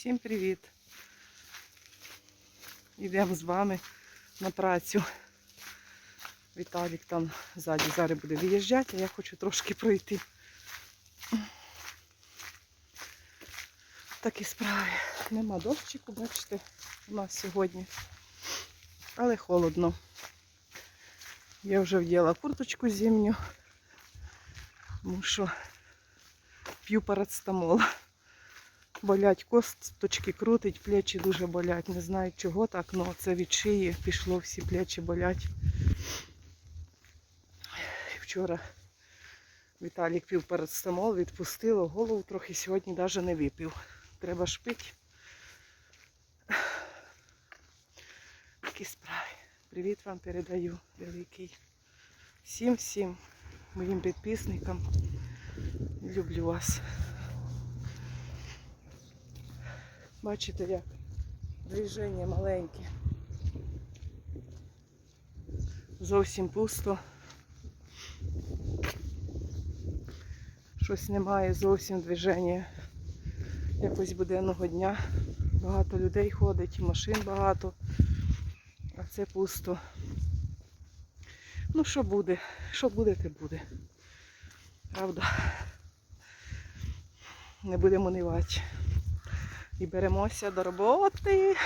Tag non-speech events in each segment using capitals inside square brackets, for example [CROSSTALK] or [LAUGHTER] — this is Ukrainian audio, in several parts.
Всім привіт! Йдемо з вами на працю. Віталік там ззаді зараз буде виїжджати, а я хочу трошки пройти. Такі справи. Нема дощику, бачите, у нас сьогодні. Але холодно. Я вже вділа курточку зимню, тому що п'ю парацетамол. Болять косточки, крутить, плечі дуже болять. Не знаю чого так, але це від шиї пішло, всі плечі болять. Вчора Віталік пів парацетамол, відпустило, голову трохи сьогодні навіть не випив. Треба ж пити. Такі справи. Привіт вам передаю великий. Всім всім моїм підписникам. Люблю вас. Бачите, як движення маленьке. Зовсім пусто. Щось немає зовсім движення. Якось буденного дня. Багато людей ходить, і машин багато, а це пусто. Ну, що буде? Що буде, те буде. Правда. Не будемо нивати. І беремося до роботи.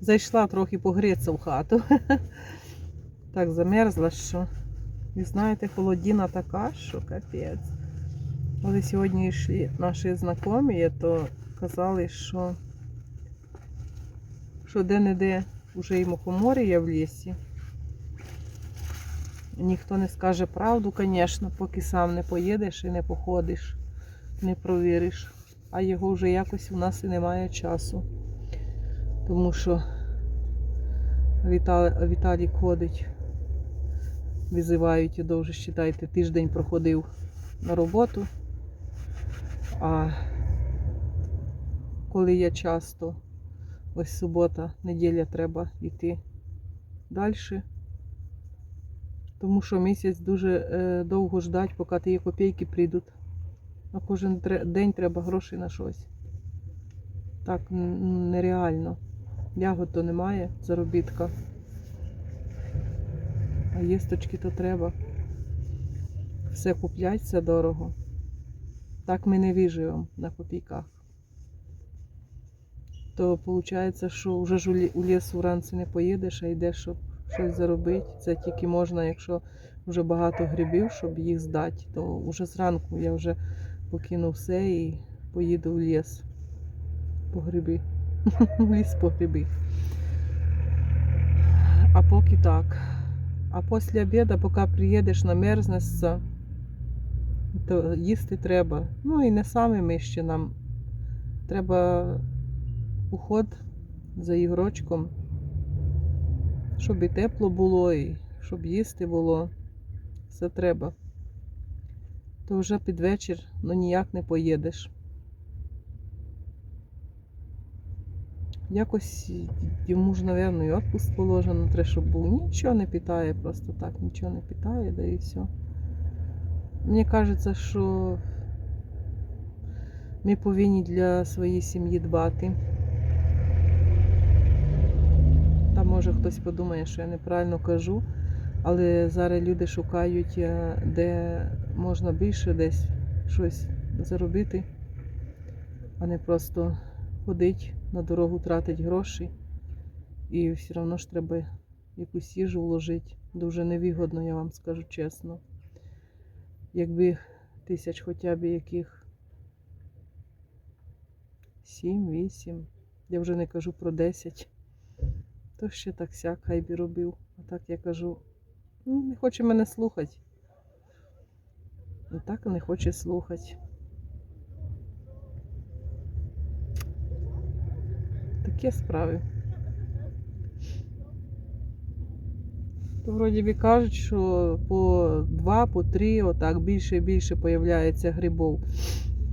Зайшла трохи погрітися в хату. Так замерзла, що. І знаєте, холодіна така, що капець. Коли сьогодні йшли наші знайомі, то казали, що, що де-не-де вже і мухоморі в лісі. Ніхто не скаже правду, звісно, поки сам не поїдеш і не походиш, не провіриш. А його вже якось у нас і немає часу. Тому що Віта... Віталік ходить, визивають і довже считайте, тиждень проходив на роботу. А коли я часто, ось субота, неділя треба йти далі. Тому що місяць дуже е, довго ждать, поки ті копійки прийдуть. А кожен день треба грошей на щось. Так нереально. Ягод то немає, заробітка. А їсточки то треба. Все куплять, все дорого. Так ми не виживемо на копійках. То виходить, що вже ж у лі- у ліс вранці не поїдеш, а йдеш, щоб щось заробити. Це тільки можна, якщо вже багато грибів, щоб їх здати, то вже зранку я вже покину все і поїду в ліс по гриби. В [LAUGHS] ліс по гриби. А поки так. А після обіду, поки приїдеш, намерзнешся, то їсти треба. Ну і не самими ще нам. Треба уход за ігрочком щоб і тепло було, і щоб їсти було. Все треба. То вже під вечір ну ніяк не поїдеш. Якось йому ж, мабуть, і відпуск положено, треба, щоб був. Нічого не питає, просто так, нічого не питає, да і все. Мені кажеться, що ми повинні для своєї сім'ї дбати. Та може хтось подумає, що я неправильно кажу, але зараз люди шукають, е, де можна більше десь щось заробити, а не просто ходить на дорогу, тратить гроші. І все одно ж треба якусь їжу вложити. Дуже невигодно, я вам скажу чесно. Якби тисяч хоча б яких 7-8, я вже не кажу про 10. То ще так сяк хай би робив. А так я кажу, ну, не хоче мене слухати. І так не хоче слухати. Такі справи. То вроді би кажуть, що по два, по три, отак більше і більше появляється грибов.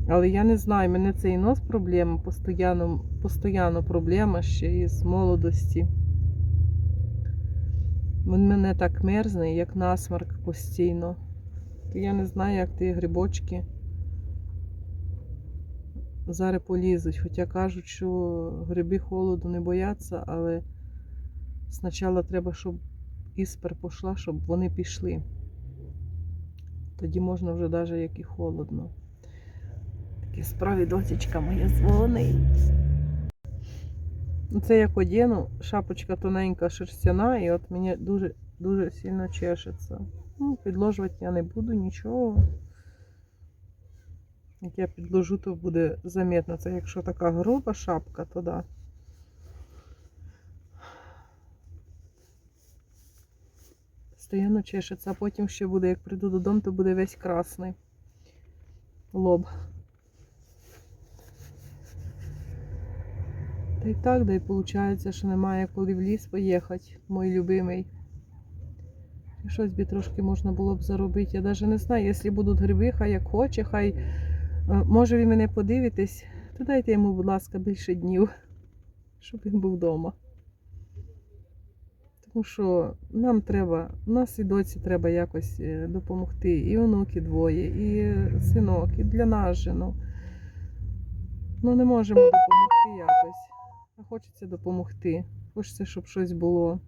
Але я не знаю, мене це і нос проблема, постійно, постійно проблема ще із молодості. Він мене так мерзне, як насмарк постійно. Я не знаю, як ті грибочки зараз полізуть. Хоча кажуть, що гриби холоду не бояться, але спочатку треба, щоб іспер пішла, щоб вони пішли. Тоді можна вже навіть як і холодно. Такі справі дочечка моя дзвонить. Це як одіну, шапочка тоненька шерстяна, і от мені дуже, дуже сильно чешеться. Ну, підложувати я не буду нічого. Як я підложу, то буде замітно. Це якщо така груба шапка, то да. Стоянно чешеться, а потім ще буде, як прийду додому, то буде весь красний лоб. Та й так, да й виходить, що немає коли в ліс поїхати, мій любимий. І Щось би трошки можна було б заробити. Я навіть не знаю, якщо будуть гриби, хай як хоче, хай е, може ви мене подивитесь, то дайте йому, будь ласка, більше днів, щоб він був вдома. Тому що нам треба, нас і доці треба якось е, допомогти. І онуки двоє, і синок, і для нас же. Ну, ну не можемо допомогти якось. Хочеться допомогти. Хочеться, щоб щось було.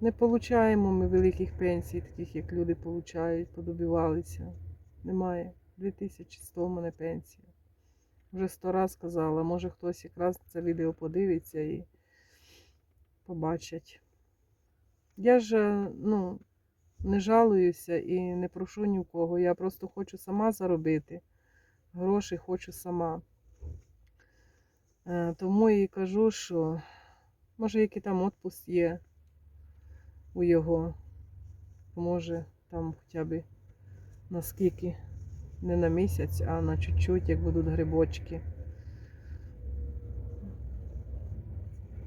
Не получаємо ми великих пенсій, таких як люди получають, подобивалися. Немає. 2100 в мене пенсія. Вже сто раз казала, може хтось якраз це відео подивиться і побачать. Я ж е, ну, не жалуюся і не прошу ні в кого. Я просто хочу сама заробити. Гроші хочу сама. Е, Тому і кажу, що може який там відпуск є у його. Може там хоча б наскільки не на місяць, а на чуть-чуть, як будуть грибочки.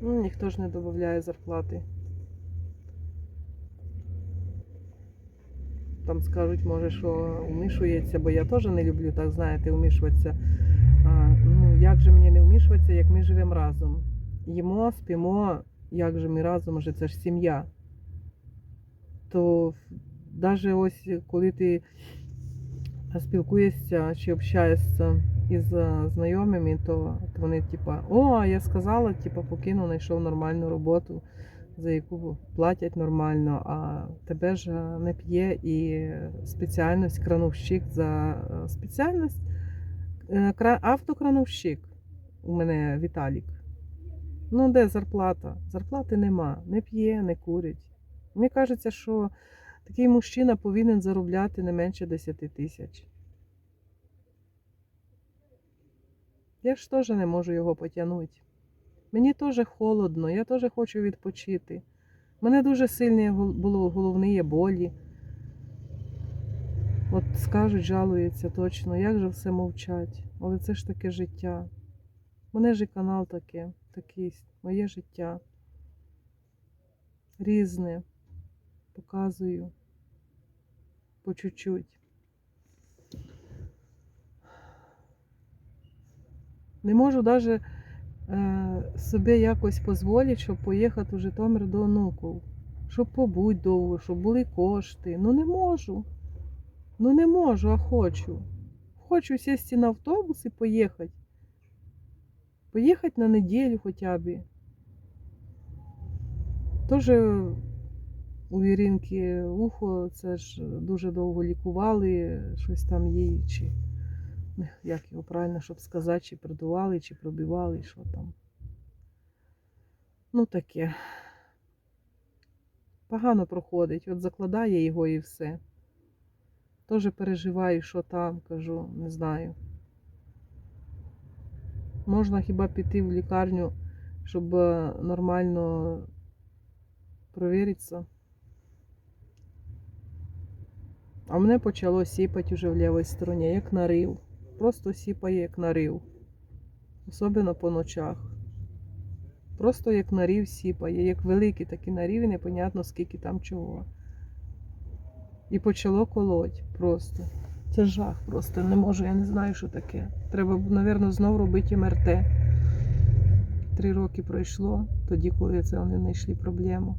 Ну, ніхто ж не додає зарплати. Там скажуть, може, що вмішується, бо я теж не люблю, так знаєте, вмішуватися. Як же мені не вмішуватися, як ми живемо разом? Їмо, спимо, як же ми разом, вже це ж сім'я. То навіть ось коли ти спілкуєшся чи общаєшся із знайомими, то, вони типа, о, я сказала, типа, покинув, знайшов нормальну роботу, за яку платять нормально, а тебе ж не п'є і спеціальність крановщик за е, спеціальність автокрановщик у мене Віталік. Ну, де зарплата? Зарплати нема, не п'є, не курить. Мені кажеться, що такий мужчина повинен заробляти не менше 10 тисяч. Я ж теж не можу його потягнути. Мені теж холодно, я теж хочу відпочити. Мене дуже сильні було головні болі. От скажуть, жалуються точно, як же все мовчать. Але це ж таке життя. Мене ж і канал таке, такий, моє життя. Різне. Показую по чуть-чуть. Не можу навіть е, собі якось дозволити, щоб поїхати у Житомир до онуків. Щоб побути довго, щоб були кошти. Ну не можу. Ну не можу, а хочу. Хочу сісти на автобус і поїхати. Поїхати на неділю хоча б. Тоже у Іринки ухо, це ж дуже довго лікували, щось там їй, чи як його правильно, щоб сказати, чи придували, чи пробивали, що там. Ну таке. Погано проходить, от закладає його і все. Теж переживаю, що там, кажу, не знаю. Можна хіба піти в лікарню, щоб е, нормально провіритися. А мене почало сіпати вже в лівій стороні, як нарив. Просто сіпає, як нарив. Особливо по ночах. Просто як нарів сіпає, як великий такий нарів, і непонятно скільки там чого. І почало колоть просто. Це жах просто. Не можу, я не знаю, що таке. Треба, мабуть, знову робити МРТ. Три роки пройшло, тоді, коли це вони знайшли проблему.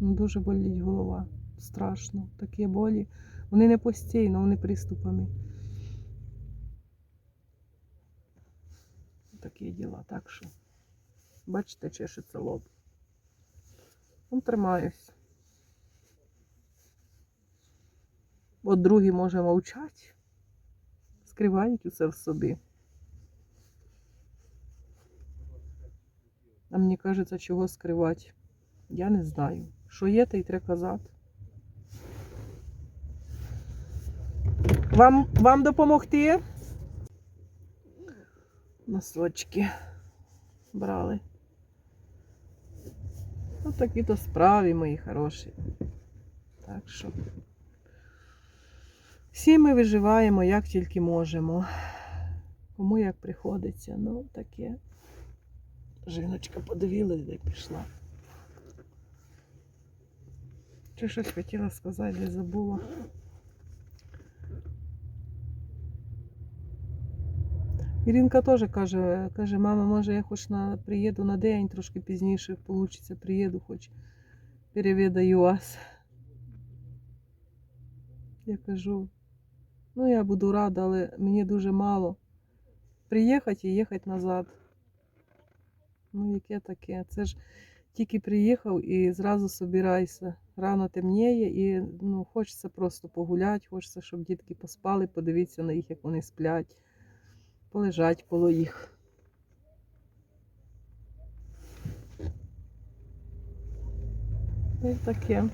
Ну, дуже болить голова. Страшно. Такі болі. Вони не постійно, вони приступами. такі діла. Так що, бачите, чешеться лоб. Ну, тримаюсь. От другі, може, мовчать, скривають усе в собі. А мені кажеться, чого скривати. Я не знаю. Що є, то й треба казати. Вам, вам допомогти? Носочки брали. Ось такі то справи, мої хороші. Так що. Всі ми виживаємо як тільки можемо. Кому як приходиться. Ну, таке. Жіночка подивилась, де пішла. Чи щось хотіла сказати, де забула. Іринка теж каже, каже, мама, може я хоч на приїду на день, трошки пізніше вийде, приїду, хоч перевідаю вас. Я кажу, ну я буду рада, але мені дуже мало. Приїхати і їхати назад. Ну, яке таке? Це ж тільки приїхав і зразу собирайся. Рано темніє і ну, хочеться просто погуляти, хочеться, щоб дітки поспали, подивитися на їх, як вони сплять, полежать коло їх. І таке.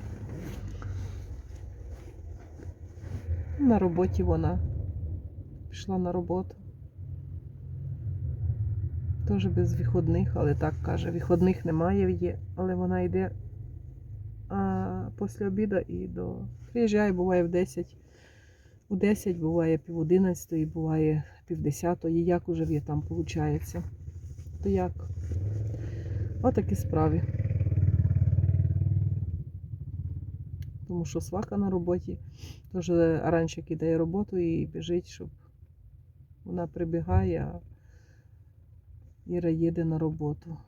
На роботі вона пішла на роботу. Теж без виходних, але так каже, виходних немає, є, але вона йде а, після обіду і до. Приїжджає, буває в 10. У 10, буває пів 11, буває пів 10, як уже там виходить. То як? Отакі справи. Тому що свака на роботі теж раніше кидає роботу і біжить, щоб вона прибігає, а Іра їде на роботу.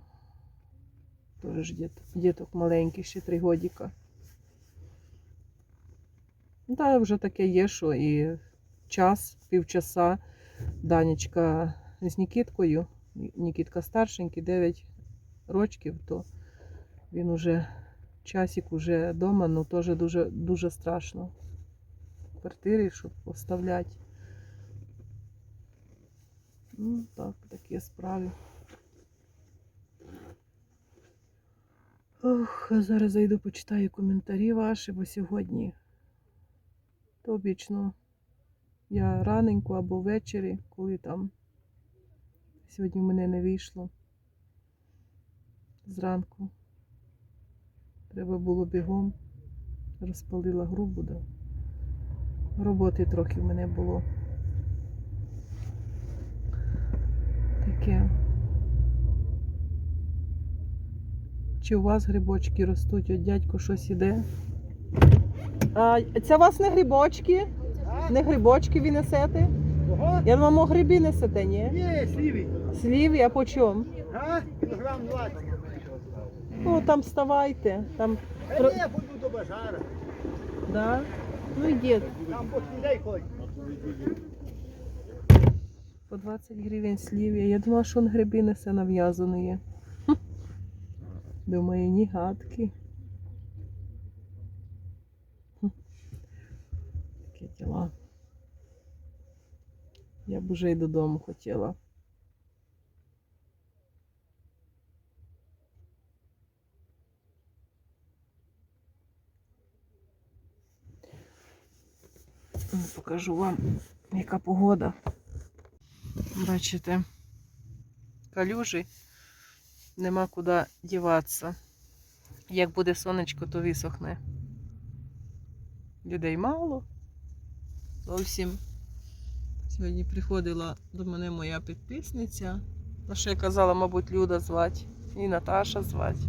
Діт, діток маленький, ще три годіка. Та вже таке є, що і час, півчаса. Данечка з Нікіткою. Нікітка старшенький, 9 рочків, то він уже часик уже вдома, ну теж дуже, дуже страшно. В квартирі, щоб оставляти. Ну, так, такі справи. Ох, а зараз зайду почитаю коментарі ваші, бо сьогодні то обічно я раненько або ввечері, коли там сьогодні в мене не вийшло зранку. Треба було бігом. Розпалила грубу, да. Роботи трохи в мене було. Таке. Чи у вас грибочки ростуть? От дядько щось іде. А, це у вас не грибочки? Не грибочки ви несете? Я думаю, гриби несете, ні? є сліві. Сліві, а по чому? А? Кілограм 20. Ну, там вставайте. Там, ні, я пойду до базара. да? Ну йдіть. Там по людей ходять. По 20 гривень слів'я. Я думала, що він гриби несе нав'язані є. Думаю, ні гадки. Такі діла. Я б уже й додому хотіла. Покажу вам, яка погода. Бачите, калюжі, нема куди діватися. Як буде сонечко, то висохне. Людей мало. Зовсім. Сьогодні приходила до мене моя підписниця. На що я казала, мабуть, Люда звати і Наташа звати.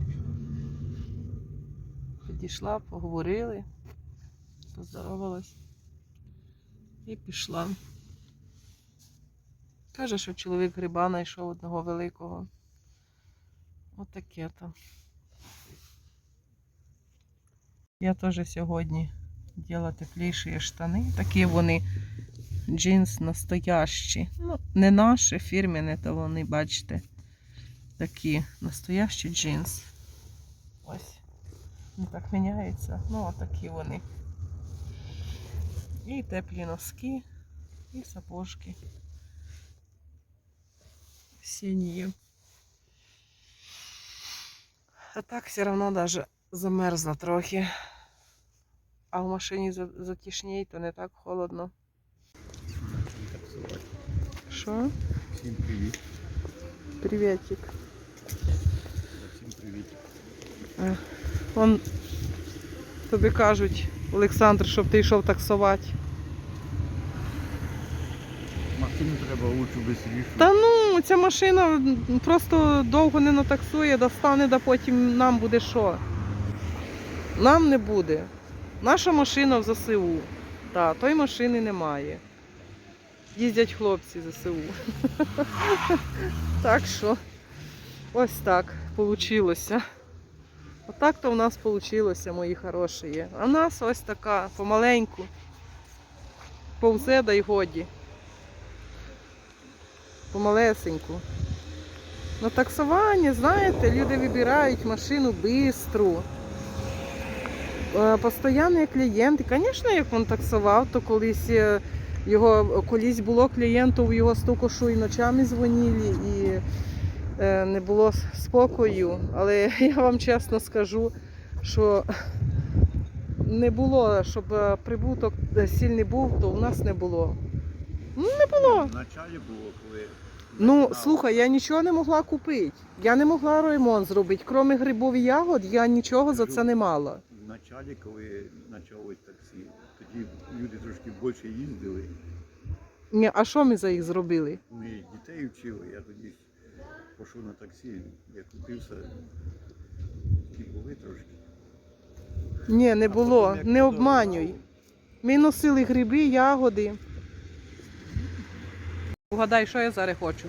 Підійшла, поговорили, поздоровалась і пішла. Каже, що чоловік гриба знайшов одного великого. Отаке то. Я теж сьогодні діла тепліші штани. Такі вони джинс настоящий. Ну, не наші фірмені, то вони, бачите, такі настоящі джинс. Ось. Ну, так міняється. Ну, отакі вони. І теплі носки, і сапожки. Синие. А так все равно даже замерзла трохи. А в машині за- затишній, то не так холодно. Що? Всім привіт. Приветик. Всім привіт. Он тобі кажуть, Олександр, щоб ти йшов таксувати. Машину треба лучше швидше. Та ну, ця машина просто довго не натаксує, достане, да потім нам буде що? Нам не буде. Наша машина в ЗСУ. Та, той машини немає. Їздять хлопці ЗСУ. [LAUGHS] Так що, ось так вийшло. Отак то в нас вийшло, мої хороші. А в нас ось така помаленьку. Повзе да й годі помалесеньку. На таксування, знаєте, люди вибирають машину бистру. Е, Постоянні клієнти. Звісно, як він таксував, то колись е, його колись було клієнтів, його стукошу і ночами дзвонили, і не було спокою. Але [LAUGHS] я вам чесно скажу, що не було, щоб е, прибуток е, сильний був, то у нас не було. Ну, не було. В началі було, коли. Ну, слухай, я нічого не могла купити. Я не могла ремонт зробити. Крім грибов і ягод, я нічого за це не мала. В началі, коли почалось таксі, тоді люди трошки більше їздили. Ні, а що ми за їх зробили? Ми дітей вчили, я тоді пішов на таксі, я купився. Ті були трошки. Ні, не було. потім, як Не подорожував, обманюй. Ми носили гриби, ягоди. Угадай, що я зараз хочу.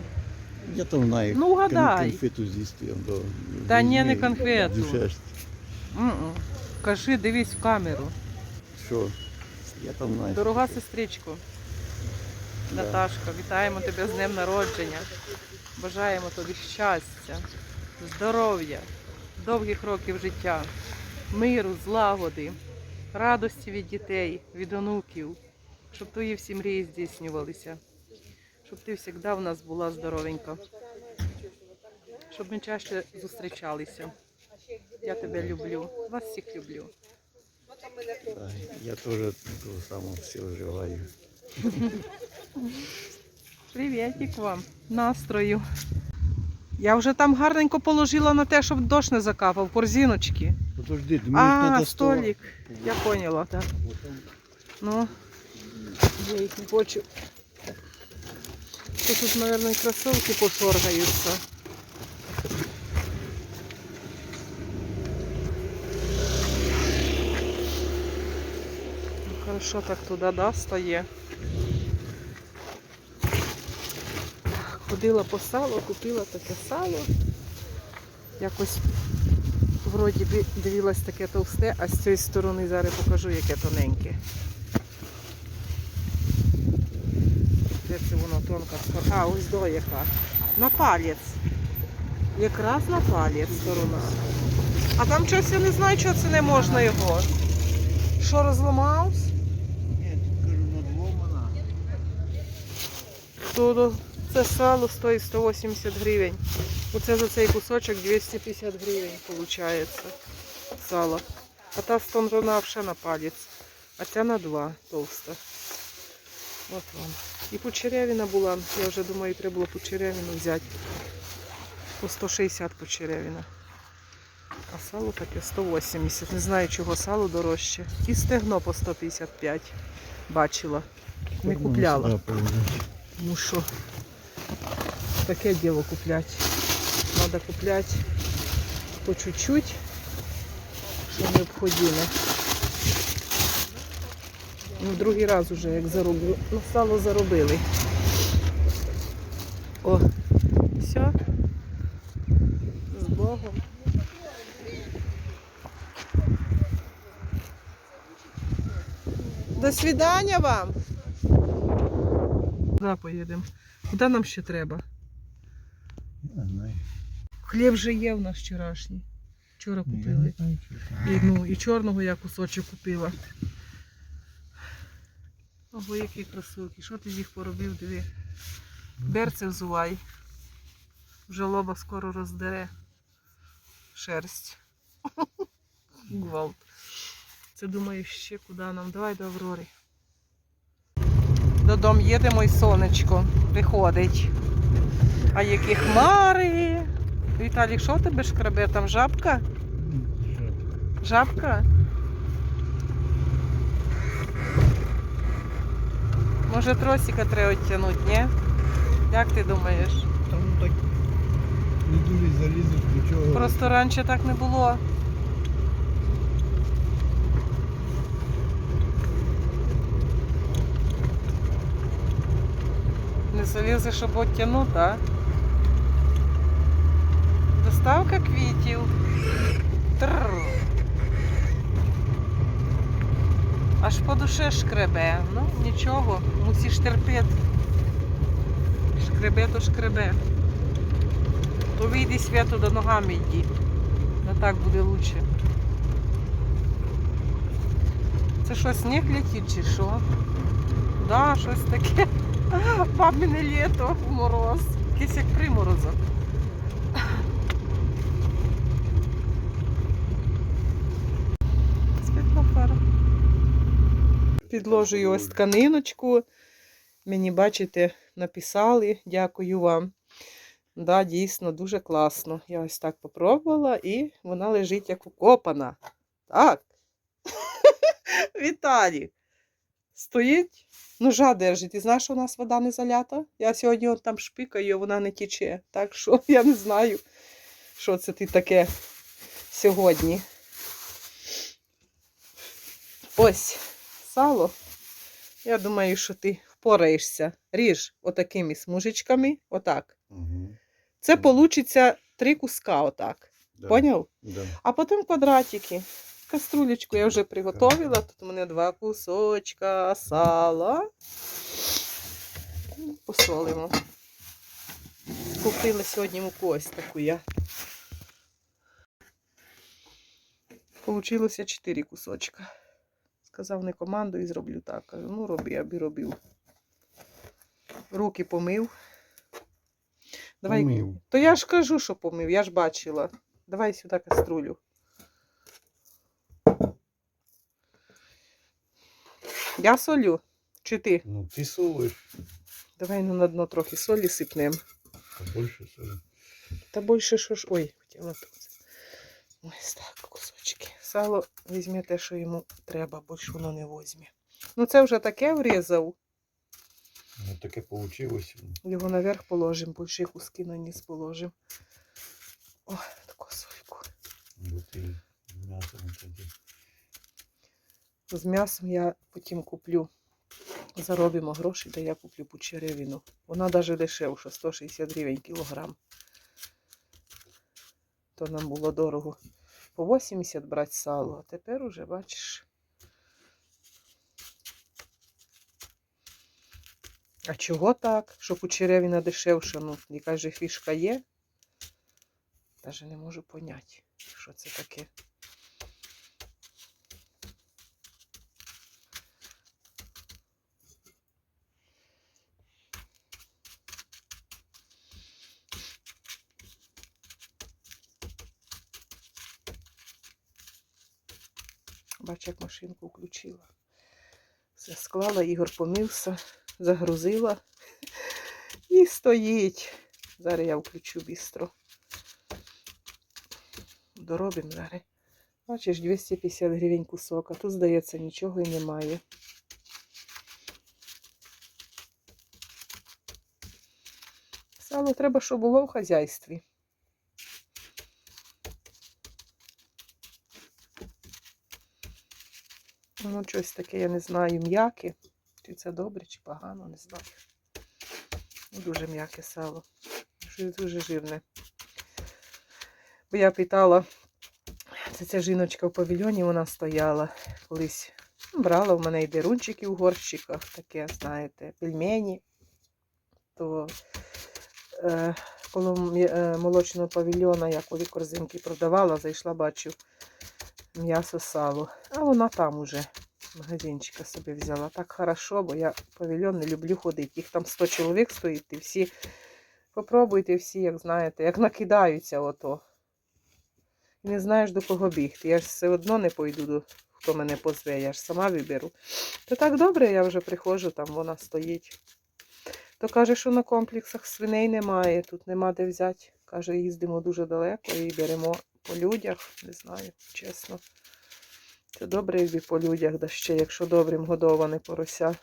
Я там знаю. Ну, угадай. Конфету з'їсти. он до- Та ні, не візьми, конфету. душеш. М-м. Кажи, дивись в камеру. Що? Я там знаю. Дорога сестричко. Наташка, вітаємо тебе з днем народження. Бажаємо тобі щастя, здоров'я, довгих років життя, миру, злагоди, радості від дітей, від онуків, щоб твої всі мрії здійснювалися, щоб ти завжди в нас була здоровенька, щоб ми чаще зустрічалися. Я тебе люблю, вас всіх люблю. Я теж того самого всього желаю. Привітик вам, настрою. Я вже там гарненько положила на те, щоб дощ не закапав, корзиночки. Подожди, мені А, столик. Я поняла, так. Ну, я їх не хочу. То тут, мабуть, кросовки пошоргаються. Ну, Хорошо так туди, да, стає. Ходила по сало, купила таке сало. Якось вроді би дивилась таке товсте, а з цієї сторони зараз покажу, яке тоненьке. Де це воно тонка? А, ось до яка. На палець. Якраз на палець сторона. А там щось я не знаю, чого це не можна його. Що розламався? Ні, тут кажу, надломана. Це сало стоїть 180 гривень. Оце за цей кусочок 250 гривень виходить. Сало. А та сторона ще на палець. А ця на два товста. От вам. І почеревина була. Я вже думаю, треба було почеревину взяти. По 160 почеревина. А сало таке 180. Не знаю, чого сало дорожче. І стегно по 155. Бачила. Не купляла. Ну що, таке діло куплять. Надо куплять по чуть-чуть, що необхідно. Ну, другий раз уже як зароблю. Ну, сало заробили. О, все. З Богом. До свидання вам. Куди поїдемо? Куди нам ще треба? Не знаю. Хліб вже є в нас вчорашній. Вчора Я купили. не знаю. І, ну, і чорного я кусочок купила. Ого, які красивки. Що ти з їх поробив, диви. Берце взувай. Вже лоба скоро роздере. Шерсть. [LAUGHS] Гвалт. Це думаю, ще куди нам. Давай до Аврори. Додому їдемо і сонечко приходить. А які хмари. Віталій, що тебе шкрабе? Там жабка? Жабка? Може тросика треба відтягнути, ні? Як ти думаєш? Там так не дуже залізеш до чого. Просто раніше так не було. Не залізеш, щоб відтягнути, а? Доставка квітів. Аж по душе шкребе. Ну, нічого, мусиш терпіти. Шкребе то шкребе. То вийди свято до ногами йди. А так буде лучше. Це що, сніг летить чи що? Да, щось таке. Бабине літо в мороз. Якийсь як приморозок. Світлофар. Підложую ось тканиночку. Мені, бачите, написали. Дякую вам. Да, дійсно, дуже класно. Я ось так попробувала і вона лежить як укопана. Так. [LAUGHS] Віталій. Стоїть, ножа держить. Ти знаєш, що у нас вода не залята? Я сьогодні от там шпикаю, вона не тіче. Так що [LAUGHS] я не знаю, що це ти таке сьогодні. Ось сало. Я думаю, що ти впораєшся. Ріж отакими смужечками. Отак. Угу. Це получиться три куска, отак. Да. Поняв? Да. А потім квадратики. Каструлечку я вже приготовила. Тут у мене два кусочка сала. Посолимо. Купила сьогодні муку ось таку я. Получилося чотири кусочка. Сказав, не командуй, зроблю так. Кажу, ну роби, аби робив. Руки помив. Давай Помив. то я ж кажу, що помив, я ж бачила. Давай сюди каструлю. Я солю. Чи ти? Ну, ти солиш, Давай ну, на дно трохи солі сипнем. а більше солиш. Та більше що ж. Ой, хотіла тут. Ось так, кусочки. Сало візьме те, що йому треба, більше воно не возьме. Ну це вже таке врізав. Ну, таке вийшло. Його наверх положимо, більше куски на низ положимо. Ой, таку сольку. І м'ясо не тоді. З м'ясом я потім куплю. Заробимо гроші, де я куплю пучеревину. Вона навіть дешевша, 160 гривень кілограм. То нам було дорого. По 80 брати сало, а тепер уже, бачиш. А чого так? Що пучеревина дешевша? Ну, яка же фішка є? Навіть не можу поняти, що це таке. Бач, як машинку включила. Все склала, Ігор помився, загрузила і стоїть. Зараз я включу бістро. Доробимо зараз. Бачиш, 250 гривень кусок, а тут, здається, нічого і немає. Сало треба, щоб було в хазяйстві. Ну, щось таке, я не знаю, м'яке. Чи це добре, чи погано, не знаю. Ну, Дуже м'яке сало. Дуже жирне. Бо я питала, це ця жіночка в павільйоні, вона стояла колись. Брала в мене і дерунчики у горщиках, таке, знаєте, пельмені. того е, коло е, молочного павільйона, я коли корзинки продавала, зайшла, бачу м'ясо, сало. А вона там уже магазинчика собі взяла. Так хорошо, бо я павільйон не люблю ходити. Їх там 100 чоловік стоїть, і всі попробуйте всі, як знаєте, як накидаються ото. І не знаєш до кого бігти. Я ж все одно не пойду до хто мене позве, я ж сама виберу. То так добре, я вже приходжу, там вона стоїть. То каже, що на комплексах свиней немає, тут нема де взяти. Каже, їздимо дуже далеко і беремо по людях. Не знаю, чесно. Це добре, якби по людях, да ще, якщо добрим годоване порося.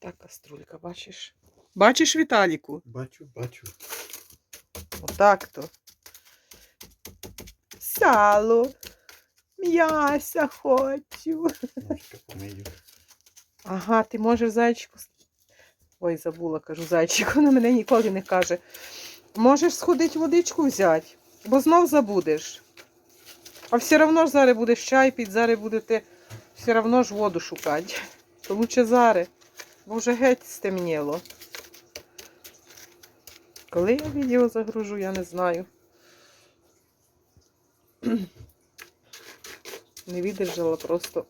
Так, каструлька, бачиш? Бачиш, Віталіку? Бачу, бачу. Отак то. Сало. М'яса хочу. Ножка помию. Ага, ти можеш зайчику. Ой, забула, кажу, зайчику, [LAUGHS] вона мене ніколи не каже. Можеш сходити водичку взяти, бо знов забудеш. А все одно ж зараз будеш чай пити, зараз будете все одно ж воду шукати. То лучше зараз, бо вже геть стемніло. Коли я відео загружу, я не знаю. [CLEARS THROAT] Не видержала просто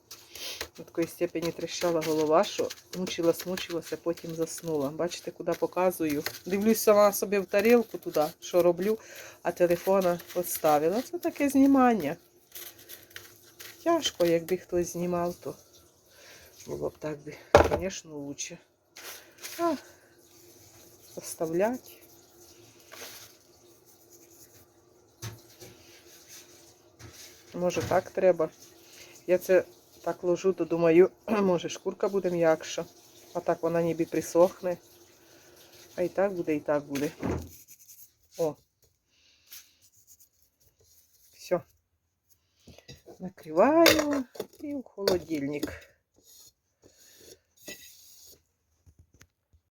до такої степені тріщала голова, що мучилась, мучилася, потім заснула. Бачите, куди показую. Дивлюсь сама собі в тарілку туди, що роблю, а телефона поставила. Це таке знімання. Тяжко, якби хтось знімав, то було б так би, звісно, лучше. А, поставлять. Може так треба. Я це так ложу, то думаю, [CLEARS THROAT] може шкурка буде м'якша. А так вона ніби присохне. А і так буде, і так буде. О. Все. Накриваю і в холодильник.